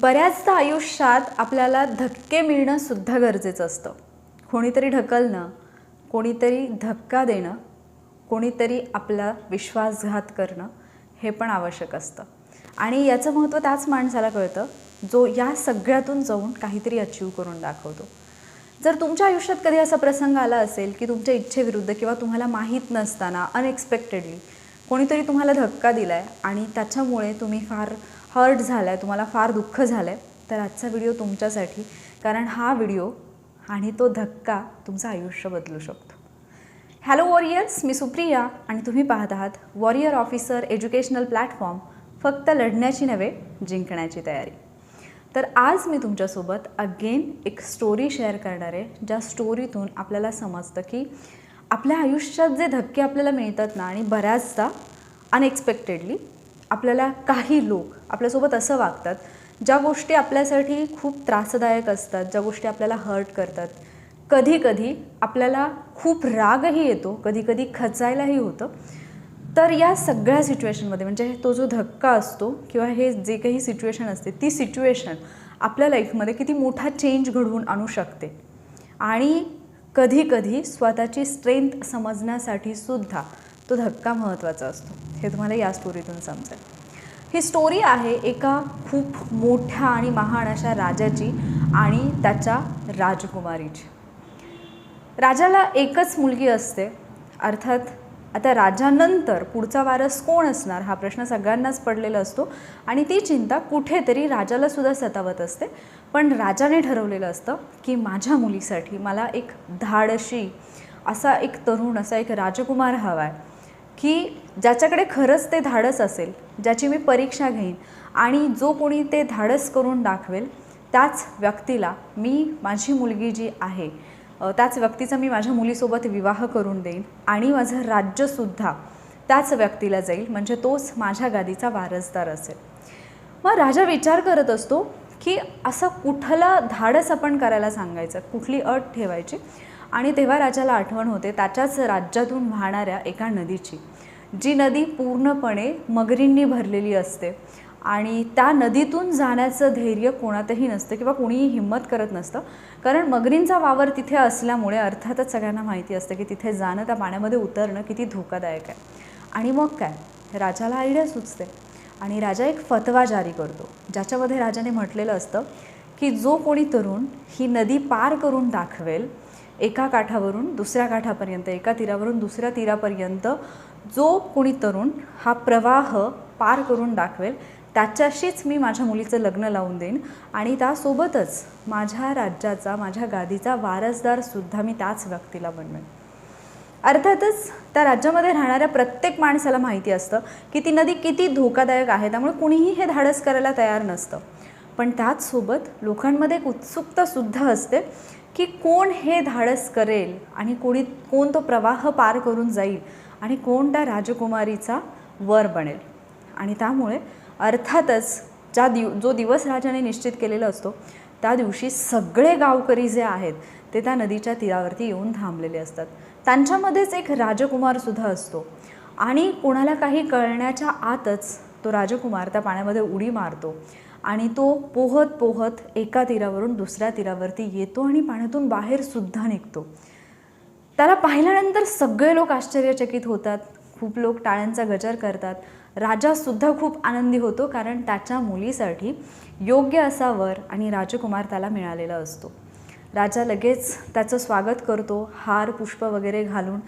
बऱ्याचदा आयुष्यात आपल्याला धक्के मिळणं सुद्धा गरजेचं असतं. कोणीतरी ढकलणं कोणीतरी धक्का देणं कोणीतरी आपला विश्वासघात करणं हे पण आवश्यक असतं. आणि याचं महत्त्व त्याच माणसाला कळतं जो या सगळ्यातून जाऊन काहीतरी अचीव करून दाखवतो. जर तुमच्या आयुष्यात कधी असा प्रसंग आला असेल की तुमच्या इच्छेविरुद्ध किंवा तुम्हाला माहीत नसताना अनएक्सपेक्टेडली कोणीतरी तुम्हाला धक्का दिला आहे आणि त्याच्यामुळे तुम्ही फार हर्ट झाला आहे तुम्हाला फार दुःख झालं आहे तर आजचा व्हिडिओ तुमच्यासाठी. कारण हा व्हिडिओ आणि तो धक्का तुमचं आयुष्य बदलू शकतो. हॅलो वॉरियर्स मी सुप्रिया आणि तुम्ही पाहत आहात वॉरियर ऑफिसर एज्युकेशनल प्लॅटफॉर्म फक्त लढण्याची नव्हे जिंकण्याची तयारी. तर आज मी तुमच्यासोबत अगेन एक स्टोरी शेअर करणार आहे ज्या स्टोरीतून आपल्याला समजतं की आपल्या आयुष्यात जे धक्के आपल्याला मिळतात ना आणि बऱ्याचदा अनएक्सपेक्टेडली आपल्याला काही लोक आपल्यासोबत असं वागतात ज्या गोष्टी आपल्यासाठी खूप त्रासदायक असतात ज्या गोष्टी आपल्याला हर्ट करतात. कधी कधी आपल्याला खूप रागही येतो कधी कधी खचायलाही होतं. तर या सगळ्या सिच्युएशनमध्ये म्हणजे तो जो धक्का असतो किंवा हे जे काही सिच्युएशन असते ती सिच्युएशन आपल्या लाईफमध्ये किती मोठा चेंज घडवून आणू शकते. आणि कधी कधी स्वतःची स्ट्रेंथ समजण्यासाठी सुद्धा तो धक्का महत्त्वाचा असतो. हे तुम्हाला या स्टोरीतून समजेल. ही स्टोरी आहे एका खूप मोठ्या आणि महान अशा राजाची आणि त्याच्या राजकुमारीची. राजाला एकच मुलगी असते. अर्थात आता राजानंतर पुढचा वारस कोण असणार? हा प्रश्न सगळ्यांनाच पडलेला असतो आणि ती चिंता कुठेतरी राजालासुद्धा सतावत असते. पण राजाने ठरवलेलं असतं की माझ्या मुलीसाठी मला एक धाडशी असा एक तरुण असा एक राजकुमार हवा आहे की ज्याच्याकडे खरंच ते धाडस असेल ज्याची मी परीक्षा घेईन आणि जो कोणी ते धाडस करून दाखवेल त्याच व्यक्तीला मी माझी मुलगी जी आहे त्याच व्यक्तीचा मी माझ्या मुलीसोबत विवाह करून देईन आणि माझं राज्यसुद्धा त्याच व्यक्तीला जाईल म्हणजे तोच माझ्या गादीचा वारसदार असेल. मग राजा विचार करत असतो की असं कुठलं धाडस आपण करायला सांगायचं? कुठली अट ठेवायची? आणि तेव्हा राजाला आठवण होते त्याच्याच राज्यातून वाहणाऱ्या एका नदीची जी नदी पूर्णपणे मगरींनी भरलेली असते. आणि त्या नदीतून जाण्याचं धैर्य कोणातही नसतं किंवा कोणीही हिंमत करत नसतं. कारण मगरींचा वावर तिथे असल्यामुळे अर्थातच सगळ्यांना माहिती असतं की तिथे जाणं त्या पाण्यामध्ये उतरणं किती धोकादायक आहे. आणि मग काय? राजाला आयडिया सुचते. आणि राजा एक फतवा जारी करतो ज्याच्यामध्ये राजाने म्हटलेलं असतं की जो कोणी तरुण ही नदी पार करून दाखवेल एका काठावरून दुसऱ्या काठापर्यंत एका तीरावरून दुसऱ्या तीरापर्यंत जो कोणी तरुण हा प्रवाह पार करून दाखवेल त्याच्याशीच मी माझ्या मुलीचं लग्न लावून देईन आणि त्यासोबतच माझ्या राज्याचा माझ्या गादीचा वारसदारसुद्धा मी त्याच व्यक्तीला बनवेन. अर्थातच त्या राज्यामध्ये राहणाऱ्या प्रत्येक माणसाला माहिती असतं की ती नदी किती धोकादायक आहे त्यामुळे कुणीही हे धाडस करायला तयार नसतं. पण त्याचसोबत लोकांमध्ये एक उत्सुकतासुद्धा असते की कोण हे धाडस करेल आणि कोणी कोण तो प्रवाह पार करून जाईल आणि कोण त्या राजकुमारीचा वर बनेल. आणि त्यामुळे अर्थातच ज्या दिव जो दिवस राजाने निश्चित केलेला असतो त्या दिवशी सगळे गावकरी जे आहेत ते त्या नदीच्या तीरावरती येऊन थांबलेले असतात. त्यांच्यामध्येच एक राजकुमारसुद्धा असतो. आणि कोणाला काही कळण्याच्या आतच तो राजकुमार त्या पाण्यामध्ये उडी मारतो. आणि तो पोहत पोहत एका तीरावरून दुसऱ्या तीरावरती येतो आणि पाण्यातून बाहेरसुद्धा निघतो. त्याला पाहिल्यानंतर सगळे लोक आश्चर्यचकित होतात. खूप लोक टाळ्यांचा गजर करतात. राजासुद्धा खूप आनंदी होतो कारण त्याच्या मुलीसाठी योग्य असा वर आणि राजकुमार त्याला मिळालेला असतो. राजा लगेच त्याचं स्वागत करतो हार पुष्प वगैरे घालून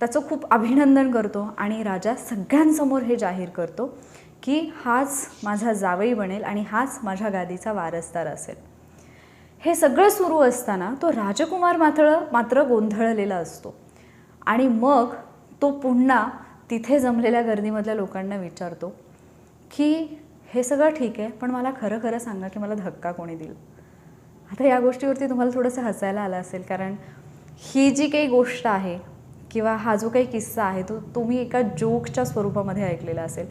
त्याचं खूप अभिनंदन करतो आणि राजा सगळ्यांसमोर हे जाहीर करतो. की हाच माझा जावई बनेल आणि हाच माझ्या गादीचा वारसदार असेल. हे सगळं सुरू असताना तो राजकुमार मात्र मात्र गोंधळलेला असतो. आणि मग तो पुन्हा तिथे जमलेल्या गर्दीमधल्या लोकांना विचारतो की हे सगळं ठीक आहे पण मला खरं खरं सांगा की मला धक्का कोणी दिला? आता या गोष्टीवरती तुम्हाला थोडंसं हसायला आलं असेल कारण ही जी काही गोष्ट आहे किंवा हा जो काही किस्सा आहे तो तुम्ही एका जोकच्या स्वरूपामध्ये ऐकलेला असेल.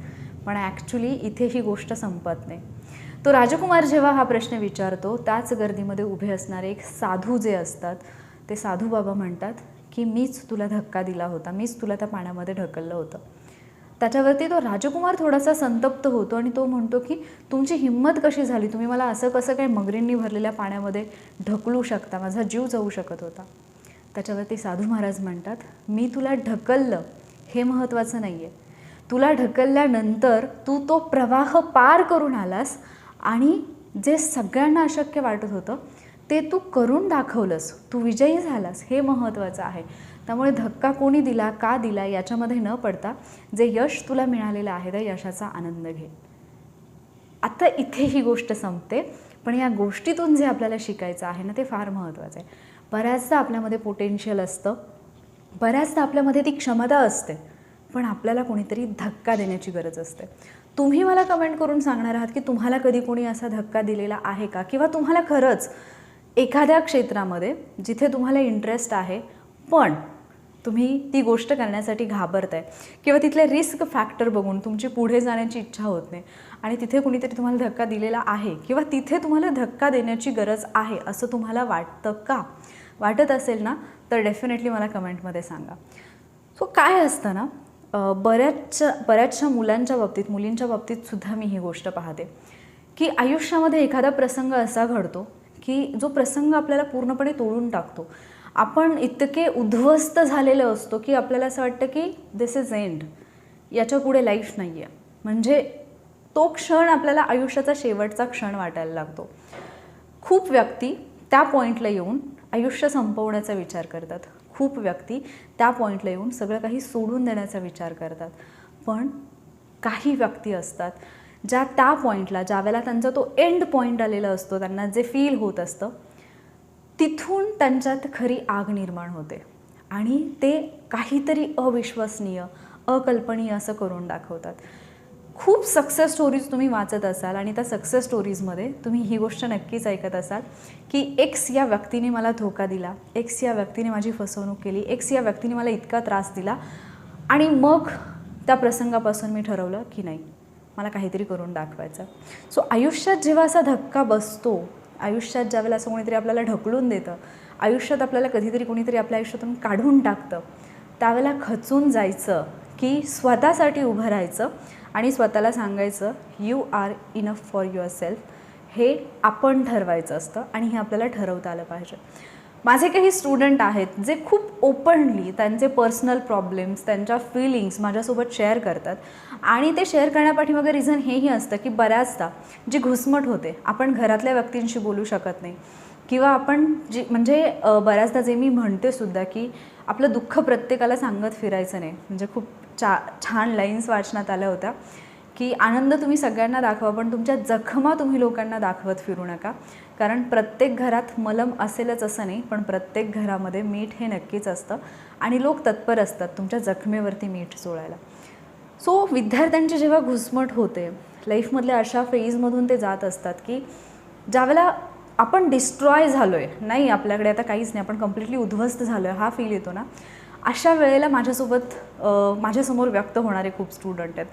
पण ॲक्च्युली इथे ही गोष्ट संपत नाही. तो राजकुमार जेव्हा हा प्रश्न विचारतो त्याच गर्दीमध्ये उभे असणारे एक साधू जे असतात ते साधू बाबा म्हणतात की मीच तुला धक्का दिला होता मीच तुला त्या पाण्यामध्ये ढकललं होतं. त्याच्यावरती तो राजकुमार थोडासा संतप्त होतो आणि तो म्हणतो की तुमची हिंमत कशी झाली? तुम्ही मला असं कसं काय मगरींनी भरलेल्या पाण्यामध्ये ढकलू शकता? माझा जीव जाऊ शकत होता. त्याच्यावरती साधू महाराज म्हणतात मी तुला ढकललं हे महत्त्वाचं नाही आहे तुला ढकलल्यानंतर तू तो प्रवाह पार करून आलास आणि जे सगळ्यांना अशक्य वाटत होतं ते तू करून दाखवलंस. तू विजयी झालास. हे महत्त्वाचं आहे. त्यामुळे धक्का कोणी दिला का दिला याच्यामध्ये न पडता जे यश तुला मिळालेलं आहे त्या यशाचा आनंद घे. आता इथे ही गोष्ट संपते पण या गोष्टीतून जे आपल्याला शिकायचं आहे ना ते फार महत्त्वाचं आहे. बऱ्याचदा आपल्यामध्ये पोटेन्शियल असतं. बऱ्याचदा आपल्यामध्ये ती क्षमता असते. पण आपल्याला कोणीतरी धक्का देण्याची गरज असते. तुम्ही मला कमेंट करून सांगणार आहात की तुम्हाला कधी कोणी असा धक्का दिलेला आहे का? किंवा तुम्हाला खरंच एखाद्या क्षेत्रामध्ये जिथे तुम्हाला इंटरेस्ट आहे पण तुम्ही ती गोष्ट करण्यासाठी घाबरताय किंवा तिथले रिस्क फॅक्टर बघून तुमची पुढे जाण्याची इच्छा होत नाही आणि तिथे कुणीतरी तुम्हाला धक्का दिलेला आहे किंवा तिथे तुम्हाला धक्का देण्याची गरज आहे असं तुम्हाला वाटतं का? वाटत असेल ना तर डेफिनेटली मला कमेंटमध्ये सांगा. सो काय असतं ना बऱ्याचशा बऱ्याचशा मुलांच्या बाबतीत मुलींच्या बाबतीत सुद्धा मी ही गोष्ट पाहते. की आयुष्यामध्ये एखादा प्रसंग असा घडतो की जो प्रसंग आपल्याला पूर्णपणे तोडून टाकतो. आपण इतके उद्ध्वस्त झालेलं असतो की आपल्याला असं वाटतं की दिस इज एंड याच्यापुढे लाईफ नाही आहे म्हणजे तो क्षण आपल्याला आयुष्याचा शेवटचा क्षण वाटायला लागतो. खूप व्यक्ती त्या पॉईंटला येऊन आयुष्य संपवण्याचा विचार करतात. खूप व्यक्ती त्या पॉईंटला येऊन सगळं काही सोडून देण्याचा विचार करतात. पण काही व्यक्ती असतात ज्या त्या पॉईंटला ज्यावेळेला त्यांचा तो एंड पॉईंट आलेला असतो त्यांना जे फील होत असतं तिथून त्यांच्यात खरी आग निर्माण होते. आणि ते काहीतरी अविश्वसनीय अकल्पनीय असं करून दाखवतात. खूप सक्सेस स्टोरीज तुम्ही वाचत असाल आणि त्या सक्सेस स्टोरीजमध्ये तुम्ही ही गोष्ट नक्कीच ऐकत असाल की एक्स या व्यक्तीने मला धोका दिला एक्स या व्यक्तीने माझी फसवणूक केली एक्स या व्यक्तीने मला इतका त्रास दिला आणि मग त्या प्रसंगापासून मी ठरवलं की नाही मला काहीतरी करून दाखवायचं. सो आयुष्यात जेव्हा असा धक्का बसतो आयुष्यात ज्यावेळेला असं कोणीतरी आपल्याला ढकलून देतं आयुष्यात आपल्याला कधीतरी कोणीतरी आपल्या आयुष्यातून काढून टाकतं त्यावेळेला खचून जायचं की स्वतःसाठी उभं राहायचं आणि स्वतःला सांगायचं you are enough for yourself हे आपण ठरवायचं असतं आणि हे आपल्याला ठरवता आलं पाहिजे. माझे काही स्टुडंट आहेत जे खूप ओपनली त्यांचे पर्सनल प्रॉब्लेम्स त्यांच्या फिलिंग्स माझ्यासोबत शेअर करतात. आणि ते शेअर करण्यापाठीमागे रिझन हेही असतं की बऱ्याचदा जी घुसमट होते आपण घरातल्या व्यक्तींशी बोलू शकत नाही. किंवा आपण जी म्हणजे बऱ्याचदा जे मी म्हणते सुद्धा की आपलं दुःख प्रत्येकाला सांगत फिरायचं नाही. म्हणजे खूप चा छान लाईन्स वाचण्यात आल्या होत्या. की आनंद तुम्ही सगळ्यांना दाखवा पण तुमच्या जखमा तुम्ही लोकांना दाखवत फिरू नका. कारण प्रत्येक घरात मलम असेलच असं नाही पण प्रत्येक घरामध्ये मीठ हे नक्कीच असतं. आणि लोक तत्पर असतात तुमच्या जखमेवरती मीठ चोळायला सो विद्यार्थ्यांची जेव्हा घुसमट होते लाईफमधल्या अशा फेजमधून ते जात असतात की ज्यावेळेला आपण डिस्ट्रॉय झालो आहे नाही आपल्याकडे आता काहीच नाही आपण कम्प्लिटली उद्ध्वस्त झालो आहे हा फील येतो ना. अशा वेळेला माझ्यासोबत माझ्यासमोर व्यक्त होणारे खूप स्टुडंट आहेत.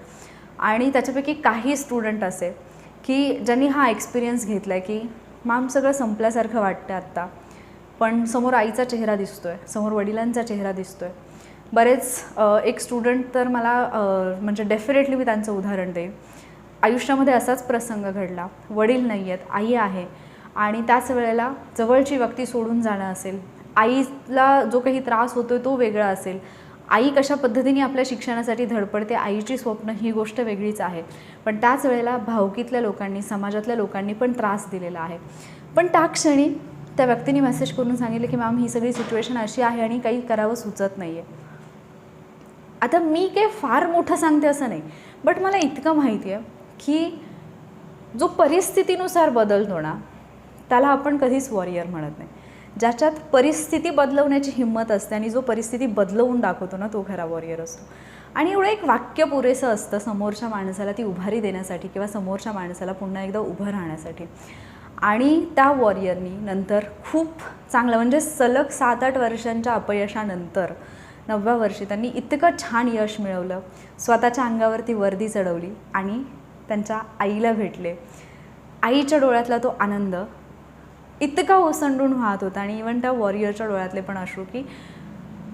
आणि त्याच्यापैकी काही स्टुडंट असे की ज्यांनी हा एक्सपिरियन्स घेतला आहे की मॅम सगळं संपल्यासारखं वाटतं आत्ता. पण समोर आईचा चेहरा दिसतो आहे समोर वडिलांचा चेहरा दिसतो आहे बरेच एक स्टुडंट तर मला म्हणजे डेफिनेटली मी त्यांचं उदाहरण देईन. आयुष्यामध्ये असाच प्रसंग घडला. वडील नाही आहेत आई आहे. आणि त्याच वेळेला जवळची व्यक्ती सोडून जाणं असेल आईला जो काही त्रास होतो तो वेगळा असेल. आई कशा पद्धतीने आपल्या शिक्षणासाठी धडपडते आईची स्वप्न ही गोष्ट वेगळीच आहे. पण त्याच वेळेला भावकीतल्या लोकांनी समाजातल्या लोकांनी पण त्रास दिलेला आहे. पण त्या क्षणी त्या व्यक्तीने मेसेज करून सांगितलं की मॅम ही सगळी सिच्युएशन अशी आहे आणि काही करावं सुचत नाही आहे आता मी काही फार मोठं सांगते असं नाही बट मला इतकं माहिती आहे की जो परिस्थितीनुसार बदलतो ना त्याला आपण कधीच वॉरियर म्हणत नाही. ज्याच्यात परिस्थिती बदलवण्याची हिंमत असते आणि जो परिस्थिती बदलवून दाखवतो ना तो खरा वॉरियर असतो. आणि एवढं एक वाक्य पुरेसं असतं समोरच्या माणसाला ती उभारी देण्यासाठी किंवा समोरच्या माणसाला पुन्हा एकदा उभं राहण्यासाठी. आणि त्या वॉरियरनी नंतर खूप चांगलं म्हणजे सलग सात आठ वर्षांच्या अपयशानंतर नवव्या वर्षी त्यांनी इतकं छान यश मिळवलं. स्वतःच्या अंगावरती वर्दी चढवली आणि त्यांच्या आईला भेटले. आईच्या डोळ्यातला तो आनंद इतका ओसंडून वाहत होता आणि इवन त्या वॉरियरच्या डोळ्यातले पण अश्रू की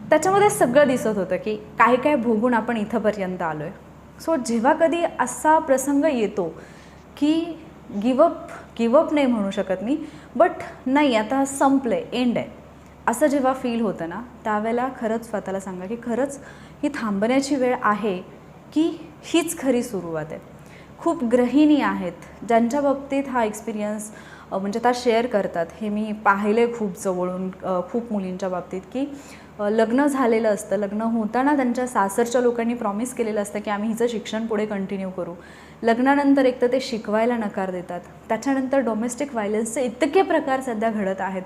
त्याच्यामध्ये सगळं दिसत होतं की काय काय भोगून आपण इथंपर्यंत आलो आहे सो जेव्हा कधी असा प्रसंग येतो की गिवअप गिवअप नाही म्हणू शकत मी बट नाही आता संपलं आहे एंड आहे. असं जेव्हा फील होतं ना त्यावेळेला खरंच स्वतःला सांगा की खरंच ही थांबण्याची वेळ आहे की हीच खरी सुरुवात आहे. खूप गृहिणी आहेत ज्यांच्या बाबतीत हा एक्सपिरियन्स म्हणजे त्या शेअर करतात. हे मी पाहिले खूप जवळून खूप मुलींच्या बाबतीत की लग्न झालेलं असतं. लग्न होताना त्यांच्या सासरच्या लोकांनी प्रॉमिस केलेलं असतं की आम्ही हिचं शिक्षण पुढे कंटिन्यू करू. लग्नानंतर एक तर ते शिकवायला नकार देतात. त्याच्यानंतर डोमेस्टिक व्हायलन्सचे इतके प्रकार सध्या घडत आहेत.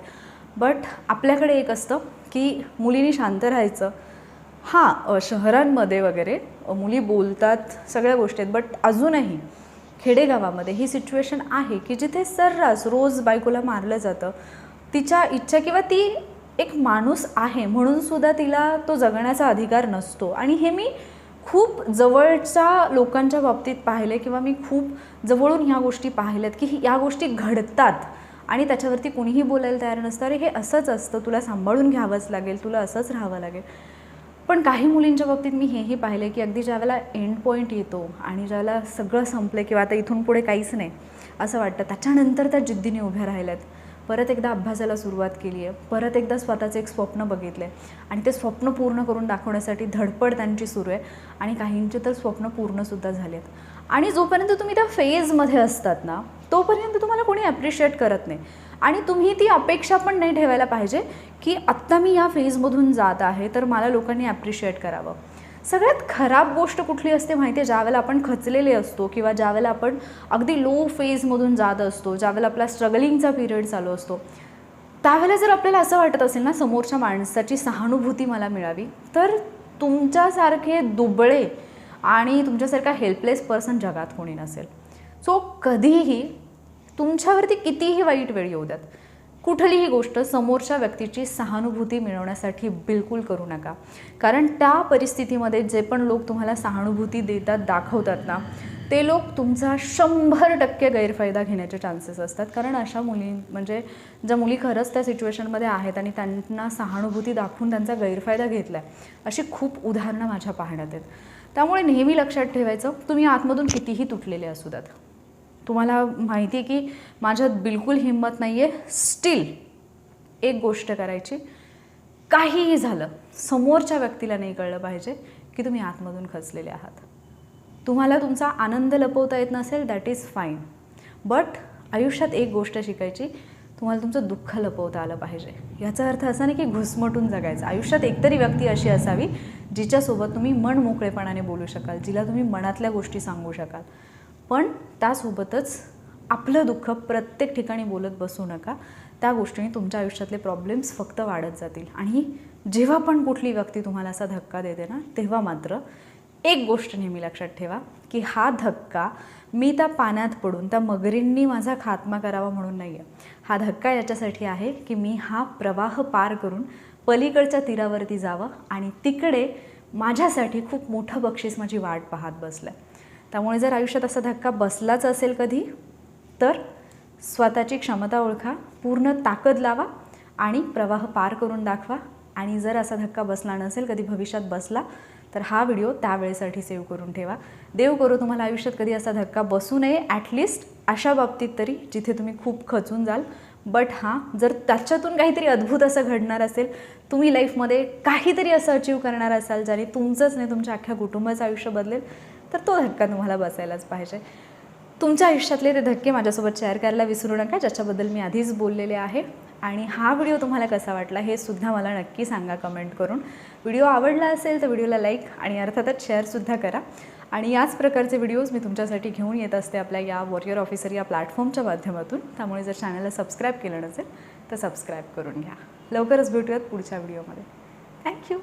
बट आपल्याकडे एक असतं की मुलींनी शांत राहायचं. हां शहरांमध्ये वगैरे मुली बोलतात सगळ्या गोष्टी आहेत बट अजूनही खेडेगावामध्ये ही सिच्युएशन आहे की जिथे सर्रास रोज बायकोला मारलं जातं तिच्या इच्छा किंवा ती एक माणूस आहे म्हणून सुद्धा तिला तो जगण्याचा अधिकार नसतो. आणि हे मी खूप जवळच्या लोकांच्या बाबतीत पाहिले किंवा मी खूप जवळून ह्या गोष्टी पाहिल्यात की या गोष्टी घडतात आणि त्याच्यावरती कुणीही बोलायला तयार नसतं. अरे हे असंच असतं. तुला सांभाळून घ्यावंच लागेल. तुला असंच राहावं लागेल. पण काही मुलींच्या बाबतीत मी हेही पाहिलं की अगदी ज्यावेळेला एंड पॉईंट येतो आणि ज्यावेळेला सगळं संपलं किंवा आता इथून पुढे काहीच नाही असं वाटतं. त्याच्यानंतर त्या जिद्दीने उभ्या राहिल्यात. परत एकदा अभ्यासाला सुरुवात केली आहे. परत एकदा स्वतःचं एक स्वप्न बघितलं आहे आणि ते स्वप्न पूर्ण करून दाखवण्यासाठी धडपड त्यांची सुरू आहे. आणि काहींचे तर स्वप्न पूर्णसुद्धा झाले आहेत आणि जोपर्यंत तुम्ही त्या फेजमध्ये असतात ना तोपर्यंत तुम्हाला कोणी ॲप्रिशिएट करत नाही. आणि तुम्ही ती अपेक्षा पण नाही ठेवायला पाहिजे की आत्ता मी या फेजमधून जात आहे तर मला लोकांनी ॲप्रिशिएट करावं. सगळ्यात खराब गोष्ट कुठली असते माहिती आहे ज्यावेळेला आपण खचलेले असतो किंवा ज्यावेळेला आपण अगदी लो फेजमधून जात असतो ज्यावेळेला आपला स्ट्रगलिंगचा पिरियड चालू असतो त्यावेळेला जर आपल्याला असं वाटत असेल ना समोरच्या माणसाची सहानुभूती मला मिळावी तर तुमच्यासारखे दुबळे आणि तुमच्यासारखा हेल्पलेस पर्सन जगात कोणी नसेल. सो कधीही तुमच्यावरती कितीही वाईट वेळ येऊ द्यात कुठलीही गोष्ट समोरच्या व्यक्तीची सहानुभूती मिळवण्यासाठी बिलकुल करू नका. कारण त्या परिस्थितीमध्ये जे पण लोक तुम्हाला सहानुभूती देतात दाखवतात ना ते लोक तुमचा शंभर टक्के गैरफायदा घेण्याचे चान्सेस असतात. कारण अशा मुली म्हणजे ज्या मुली खरंच त्या सिच्युएशनमध्ये आहेत आणि त्यांना सहानुभूती दाखवून त्यांचा गैरफायदा घेतला आहे अशी खूप उदाहरणं माझ्या पाहण्यात आहेत. त्यामुळे नेहमी लक्षात ठेवायचं तुम्ही आतमधून कितीही तुटलेले असू द्यात. तुम्हाला माहिती आहे की माझ्यात बिलकुल हिंमत नाही आहे स्टील एक गोष्ट करायची. काहीही झालं समोरच्या व्यक्तीला नाही कळलं पाहिजे की तुम्ही आतमधून खचलेले आहात. तुम्हाला तुमचा आनंद लपवता येत नसेल दॅट इज फाईन बट आयुष्यात एक गोष्ट शिकायची तुम्हाला तुमचं दुःख लपवता आलं पाहिजे. याचा अर्थ असा नाही की घुसमटून जगायचं. आयुष्यात एकतरी व्यक्ती अशी असावी जिच्यासोबत तुम्ही मन मोकळेपणाने बोलू शकाल जिला तुम्ही मनातल्या गोष्टी सांगू शकाल. पण त्यासोबतच आपलं दुःख प्रत्येक ठिकाणी बोलत बसू नका. त्या गोष्टीने तुमच्या आयुष्यातले प्रॉब्लेम्स फक्त वाढत जातील. आणि जेव्हा पण कुठली व्यक्ती तुम्हाला असा धक्का देते ना तेव्हा मात्र एक गोष्ट नेहमी लक्षात ठेवा की हा धक्का मी त्या पाण्यात पडून त्या मगरींनी माझा खात्मा करावा म्हणून नाही आहे हा धक्का याच्यासाठी आहे की मी हा प्रवाह पार करून पलीकडच्या तीरावरती जावं आणि तिकडे माझ्यासाठी खूप मोठं बक्षीस माझी वाट पाहत बसलं. त्यामुळे जर आयुष्यात असा धक्का बसलाच असेल कधी तर स्वतःची क्षमता ओळखा पूर्ण ताकद लावा आणि प्रवाह पार करून दाखवा. आणि जर असा धक्का बसला नसेल कधी भविष्यात बसला तर हा व्हिडिओ त्यावेळेसाठी सेव्ह करून ठेवा. देव करो तुम्हाला आयुष्यात कधी असा धक्का बसू नये ॲटलिस्ट अशा बाबतीत तरी जिथे तुम्ही खूप खचून जाल. बट हां जर त्याच्यातून काहीतरी अद्भुत असं घडणार असेल तुम्ही लाईफमध्ये काहीतरी असं अचीव करणार असाल ज्याने तुमचंच नाही तुमच्या अख्ख्या कुटुंबाचं आयुष्य बदलेल तर तो धक्का तुम्हाला बसायलाच पाहिजे. तुमच्या आयुष्यातले ते धक्के माझ्यासोबत शेअर करायला विसरू नका ज्याच्याबद्दल मी आधीच बोललेले आहे. आणि हा व्हिडिओ तुम्हाला कसा वाटला हे सुद्धा मला नक्की सांगा कमेंट करून. व्हिडिओ आवडला असेल तर व्हिडिओला लाईक आणि अर्थातच शेअरसुद्धा करा. आणि याच प्रकारचे व्हिडिओज मी तुमच्यासाठी घेऊन येत असते आपल्या या वॉरियर ऑफिसर या प्लॅटफॉर्मच्या माध्यमातून. त्यामुळे जर चॅनलला सबस्क्राईब केलं नसेल तर सबस्क्राईब करून घ्या. लवकरच भेटूयात पुढच्या व्हिडिओमध्ये थँक्यू